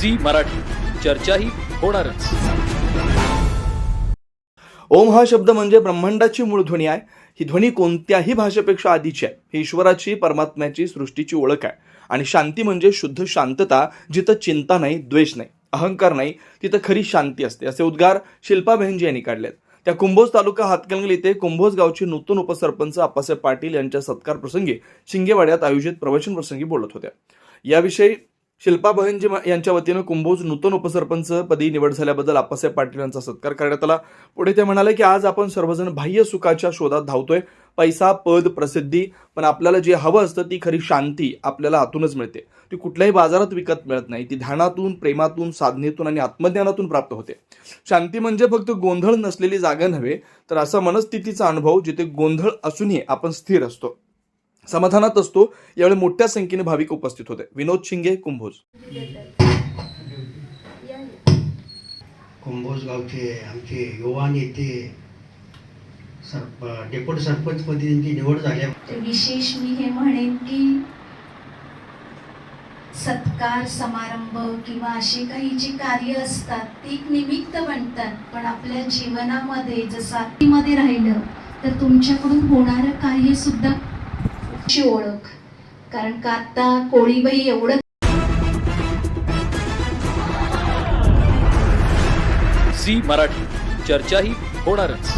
Zee Marathi. चर्चाही होणारच. ओम हा शब्द म्हणजे ब्रह्मांडाची मूळ ध्वनी आहे. ही ध्वनी कोणत्याही भाषेपेक्षा आधीची आहे. ही ईश्वराची परमात्म्याची सृष्टीची ओळख आहे. आणि शांती म्हणजे शुद्ध शांतता जिथं चिंता नाही द्वेष नाही अहंकार नाही तिथं खरी शांती असते. असे उद्गार शिल्पा बहनजी यांनी काढलेत. त्या कुंभोज तालुका हातकणंगले येथे कुंभोज गावचे नूतन उपसरपंच आप्पासाहेब पाटील यांच्या सत्कार प्रसंगी शिंगेवाड्यात आयोजित प्रवचन प्रसंगी बोलत होत्या. याविषयी शिल्पा बहनजी यांच्या वतीनं कुंभोज नूतन उपसरपंच पदी निवड झाल्याबद्दल आप्पासाहेब पाटील यांचा सत्कार करण्यात आला. पुढे ते म्हणाले की आज आपण सर्वजण बाह्य सुखाच्या शोधात धावतोय. पैसा पद प्रसिद्धी पण आपल्याला जे हवं असतं ती खरी शांती आपल्याला आतूनच मिळते. ती कुठल्याही बाजारात विकत मिळत नाही. ती ध्यानातून प्रेमातून साधनेतून आणि आत्मज्ञानातून प्राप्त होते. शांती म्हणजे फक्त गोंधळ नसलेली जागा नव्हे तर असा मनस्थितीचा अनुभव जिथे गोंधळ असूनही आपण स्थिर असतो. समाधानात असतो यावेळी मोठ्या संख्येने भाविक उपस्थित होते. विनोद शिंगे कुंभोज. कुंभोज गावचे आमचे युवा नेते सरप डेप्युटी सरपंचपदी त्यांची निवड तर विशेष मी हे म्हणेन की सत्कार समारंभ किंवा असे काही जी कार्य असतात ती एक निमित्त बनतात. पण आपल्या जीवनामध्ये जसं मध्ये राहिलं तर तुमच्याकडून होणारं कार्य सुद्धा ची ओळख. कारण का आता कोळीबाई एवढं झी मराठी. चर्चाही होणारच.